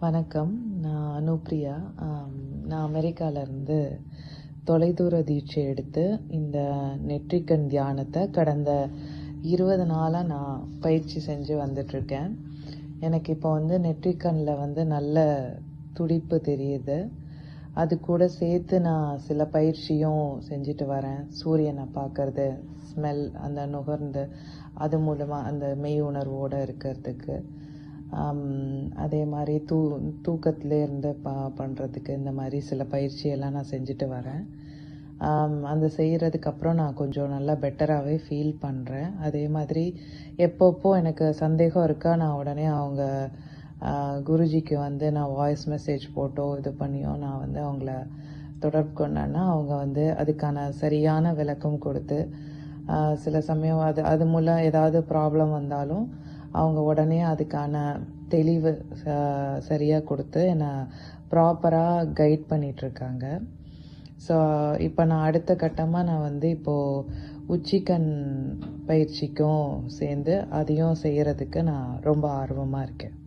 வணக்கம். நான் அனுப்ரியா. நான் அமெரிக்காவிலேருந்து தொலைதூர தீட்சை எடுத்து இந்த நெற்றிக்கண் தியானத்தை கடந்த இருபது நாளாக நான் பயிற்சி செஞ்சு வந்துட்ருக்கேன் எனக்கு இப்போ வந்து நெற்றிக்கண்ணில் வந்து நல்ல துடிப்பு தெரியுது. அது கூட சேர்த்து நான் சில பயிற்சியும் செஞ்சுட்டு வரேன். சூரியனை பார்க்கறது ஸ்மெல் அந்த நுகர்ந்து அது மூலமாக அந்த மெய் உணர்வோடு இருக்கிறதுக்கு. அதே மாதிரி தூ தூக்கத்தில் இருந்து ப பண்ணுறதுக்கு இந்த மாதிரி சில பயிற்சியெல்லாம் நான் செஞ்சுட்டு வரேன். அந்த செய்கிறதுக்கப்புறம் நான் கொஞ்சம் நல்லா பெட்டராகவே ஃபீல் பண்ணுறேன் அதே மாதிரி எப்பப்போ எனக்கு சந்தேகம் இருக்கா நான் உடனே அவங்க குருஜிக்கு வந்து நான் வாய்ஸ் மெசேஜ் போட்டோ இது பண்ணியோ நான் வந்து அவங்கள தொடர்பு கொண்டேன்னா அவங்க வந்து அதுக்கான சரியான விளக்கம் கொடுத்து சில சமயம் அது அது மூலம் ஏதாவது ப்ராப்ளம் வந்தாலும் அவங்க உடனே அதுக்கான தெளிவு ச- கொடுத்து என்னை ப்ராப்பராக கைட் பண்ணிகிட்ருக்காங்க ஸோ இப்போ நான் அடுத்த கட்டமாக நான் வந்து இப்போது உச்சிக்கண் பயிற்சிக்கும் சேர்ந்து அதையும் செய்கிறதுக்கு நான் ரொம்ப ஆர்வமாக இருக்கேன்.